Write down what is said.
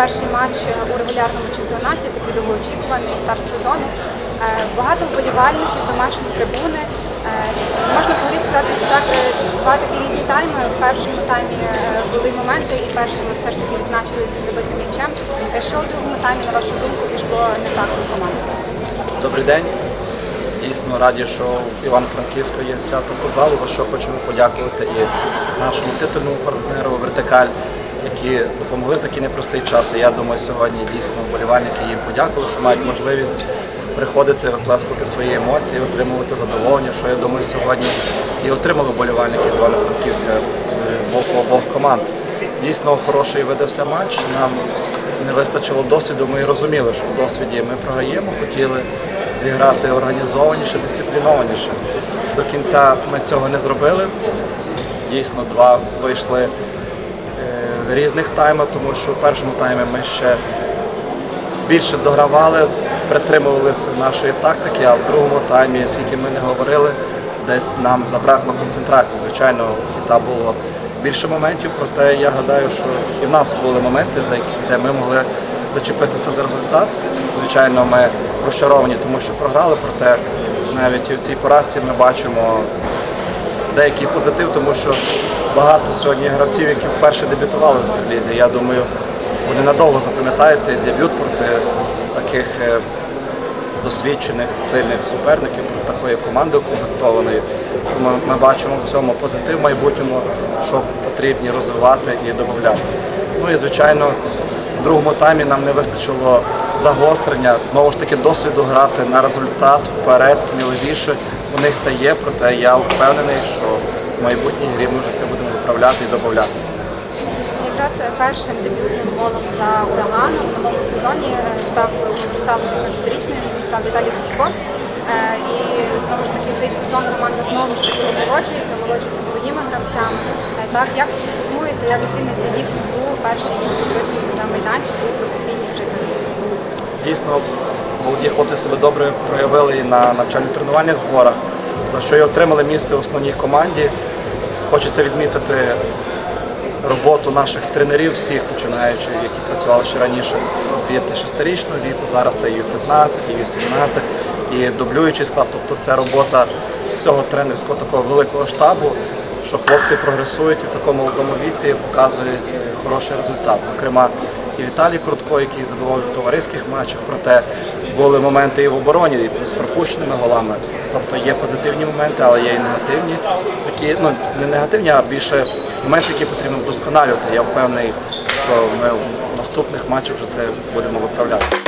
перший матч у регулярному чемпіонаті, такий довгоочікуваний старт сезону. Е, Багато вболівальників, домашні трибуни. Е, Можна взагалі сказати, що так е, два такі різні тайми. В першому таймі були моменти, і перший ми все ж таки відзначилися забитим м'ячем. Що у другому таймі, на вашу думку, пішло не так у команді? Добрий день. Дійсно раді, що в Івано-Франківську є свято футзалу, за що хочемо подякувати і нашому титульному партнеру Вертикаль, які допомогли в такий непростий час. І я думаю, сьогодні дійсно вболівальники їм подякували, що мають можливість приходити, виплескувати свої емоції, отримувати задоволення, що я думаю, сьогодні і отримали вболівальники з Івано-Франківська з боку обох команд. Дійсно хороший видався матч. Нам не вистачило досвіду. Ми розуміли, що в досвіді ми програємо, хотіли зіграти організованіше, дисциплінованіше. До кінця ми цього не зробили. Дійсно, два вийшли різних тайми, тому що в першому таймі ми ще більше догравали, притримувалися нашої тактики, а в другому таймі, скільки ми не говорили, десь нам забракло концентрації. Звичайно, хіта було більше моментів, проте я гадаю, що і в нас були моменти, за які де ми могли зачепитися за результат. Звичайно, ми розчаровані, тому що програли, проте навіть і в цій поразці ми бачимо деякий позитив, тому що багато сьогодні гравців, які вперше дебютували в Старлізі. Я думаю, вони надовго запам'ятають цей дебют проти таких е, досвідчених, сильних суперників, проти такої команди укомплектованої. Тому ми бачимо в цьому позитив в майбутньому, що потрібні розвивати і додати. Ну і звичайно, в другому таймі нам не вистачило загострення, знову ж таки досвіду грати на результат вперед, сміливіше. У них це є, проте я впевнений, що в майбутній грі ми вже це будемо виправляти і додати. Якраз першим дебютним голом за ураганом в новому сезоні став універсал 16-річний універсал Віталій Кутко. Е, І знову ж таки цей сезон команда знову ж таки омолоджується, омолоджується своїми гравцями. Е, Так, як ви підсумуєте, як оціните їхню гру, перший на майданчику у професійній вже кар'єрі? Дійсно, молоді хлопці себе добре проявили і на навчальних тренувальних зборах, за що і отримали місце в основній команді. Хочеться відмітити роботу наших тренерів, всіх починаючи, які працювали ще раніше від 6-річного віку, зараз це і 15, і 18, і дублюючий склад. Тобто це робота всього тренерського такого великого штабу, що хлопці прогресують і в такому молодому віці показують е, хороший результат. Зокрема, і Віталій Крутко, який забивав в товариських матчах, проте були моменти і в обороні, і з пропущеними голами. Тобто є позитивні моменти, але є і негативні. Такі, ну не негативні, а більше моменти, які потрібно вдосконалювати. Я впевнений, що ми в наступних матчах вже це будемо виправляти.